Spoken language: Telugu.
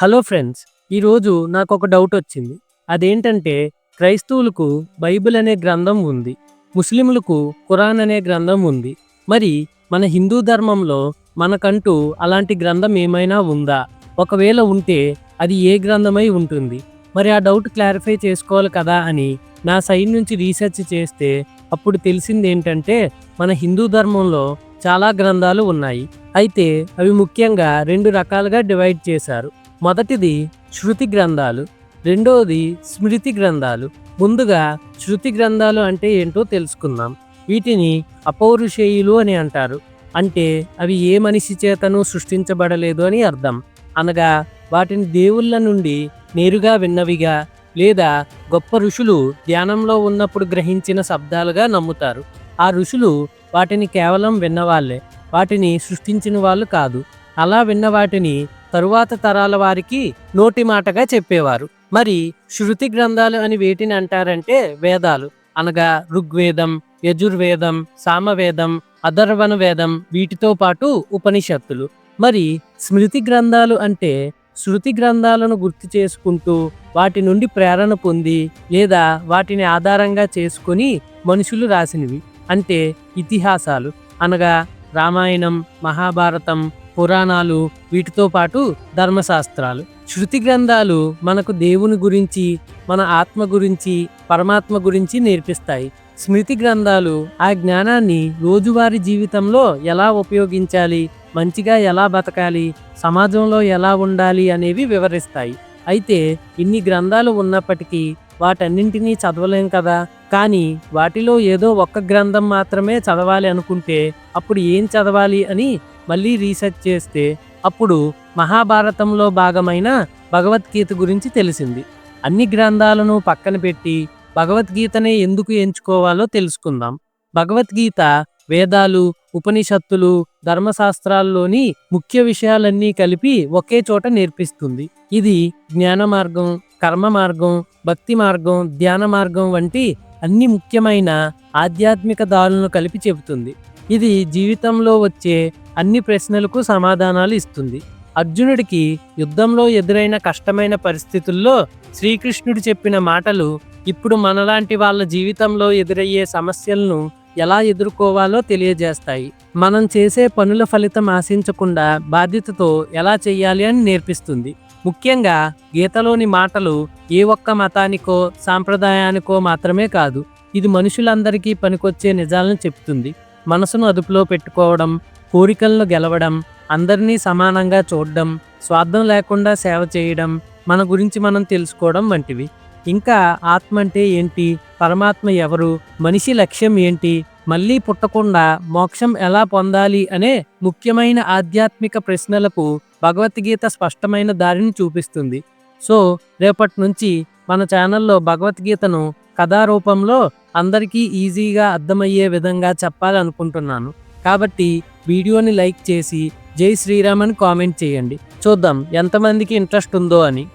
హలో ఫ్రెండ్స్ ఈరోజు నాకు ఒక డౌట్ వచ్చింది. అదేంటంటే క్రైస్తవులకు బైబిల్ అనే గ్రంథం ఉంది. ముస్లింలకు ఖురాన్ అనే గ్రంథం ఉంది. మరి మన హిందూ ధర్మంలో మనకంటూ అలాంటి గ్రంథం ఏమైనా ఉందా? ఒకవేళ ఉంటే అది ఏ గ్రంథమై ఉంటుంది? మరి ఆ డౌట్ క్లారిఫై చేసుకోవాలి కదా అని నా సైడ్ నుంచి రీసెర్చ్ చేస్తే అప్పుడు తెలిసింది ఏంటంటే మన హిందూ ధర్మంలో చాలా గ్రంథాలు ఉన్నాయి. అయితే అవి ముఖ్యంగా రెండు రకాలుగా డివైడ్ చేశారు. మొదటిది శృతి గ్రంథాలు రెండవది స్మృతి గ్రంథాలు. ముందుగా శృతి గ్రంథాలు అంటే ఏంటో తెలుసుకుందాం. వీటిని అపౌరుషేయులు అని అంటారు. అంటే అవి ఏ మనిషి చేతను సృష్టించబడలేదు అని అర్థం. అనగా వాటిని దేవుళ్ళ నుండి నేరుగా విన్నవిగా లేదా గొప్ప ఋషులు ధ్యానంలో ఉన్నప్పుడు గ్రహించిన శబ్దాలుగా నమ్ముతారు. ఆ ఋషులు వాటిని కేవలం విన్నవాళ్ళే. వాటిని సృష్టించిన వాళ్ళు కాదు. అలా విన్న వాటిని తరువాత తరాల వారికి నోటి మాటగా చెప్పేవారు. మరి శృతి గ్రంథాలు అని వేటిని అంటారంటే వేదాలు. అనగా ఋగ్వేదం యజుర్వేదం సామవేదం అధర్వణ వేదం వీటితో పాటు ఉపనిషత్తులు. మరి స్మృతి గ్రంథాలు అంటే శృతి గ్రంథాలను గుర్తు చేసుకుంటూ వాటి నుండి ప్రేరణ పొంది లేదా వాటిని ఆధారంగా చేసుకొని మనుషులు రాసినవి. అంటే ఇతిహాసాలు. అనగా రామాయణం మహాభారతం పురాణాలు వీటితో పాటు ధర్మశాస్త్రాలు. శృతి గ్రంథాలు మనకు దేవుని గురించి మన ఆత్మ గురించి పరమాత్మ గురించి నేర్పిస్తాయి. స్మృతి గ్రంథాలు ఆ జ్ఞానాన్ని రోజువారీ జీవితంలో ఎలా ఉపయోగించాలి మంచిగా ఎలా బతకాలి సమాజంలో ఎలా ఉండాలి అనేవి వివరిస్తాయి. అయితే ఇన్ని గ్రంథాలు ఉన్నప్పటికీ వాటన్నింటినీ చదవలేం కదా. కానీ వాటిలో ఏదో ఒక్క గ్రంథం మాత్రమే చదవాలి అనుకుంటే అప్పుడు ఏం చదవాలి అని మళ్ళీ రీసెర్చ్ చేస్తే అప్పుడు మహాభారతంలో భాగమైన భగవద్గీత గురించి తెలిసింది. అన్ని గ్రంథాలను పక్కన పెట్టి భగవద్గీతనే ఎందుకు ఎంచుకోవాలో తెలుసుకుందాం. భగవద్గీత వేదాలు ఉపనిషత్తులు ధర్మశాస్త్రాల్లోని ముఖ్య విషయాలన్నీ కలిపి ఒకే చోట నేర్పిస్తుంది. ఇది జ్ఞాన మార్గం. కర్మ మార్గం భక్తి మార్గం ధ్యాన మార్గం వంటి అన్ని ముఖ్యమైన ఆధ్యాత్మిక దారులను కలిపి చెబుతుంది. ఇది జీవితంలో వచ్చే అన్ని ప్రశ్నలకు సమాధానాలు ఇస్తుంది. అర్జునుడికి యుద్ధంలో ఎదురైన కష్టమైన పరిస్థితుల్లో శ్రీకృష్ణుడు చెప్పిన మాటలు ఇప్పుడు మనలాంటి వాళ్ళ జీవితంలో ఎదురయ్యే సమస్యలను ఎలా ఎదుర్కోవాలో తెలియజేస్తాయి. మనం చేసే పనుల ఫలితం ఆశించకుండా బాధ్యతతో ఎలా చేయాలి అని నేర్పిస్తుంది. ముఖ్యంగా గీతలోని మాటలు ఏ ఒక్క మతానికో సాంప్రదాయానికో మాత్రమే కాదు ఇది మనుషులందరికీ పనికొచ్చే నిజాలను చెప్తుంది. మనసును అదుపులో పెట్టుకోవడం కోరికలను గెలవడం అందరినీ సమానంగా చూడడం స్వార్థం లేకుండా సేవ చేయడం మన గురించి మనం తెలుసుకోవడం వంటివి. ఇంకా ఆత్మ అంటే ఏంటి? పరమాత్మ ఎవరు? మనిషి లక్ష్యం ఏంటి? మళ్ళీ పుట్టకుండా మోక్షం ఎలా పొందాలి అనే ముఖ్యమైన ఆధ్యాత్మిక ప్రశ్నలకు భగవద్గీత స్పష్టమైన దారిని చూపిస్తుంది. సో రేపటి నుంచి మన ఛానల్లో భగవద్గీతను కథారూపంలో అందరికీ ఈజీగా అర్థమయ్యే విధంగా చెప్పాలనుకుంటున్నాను. కాబట్టి వీడియోని లైక్ చేసి జై శ్రీరామ్ అని కామెంట్ చేయండి. చూద్దాం ఎంతమందికి ఇంట్రెస్ట్ ఉందో అని.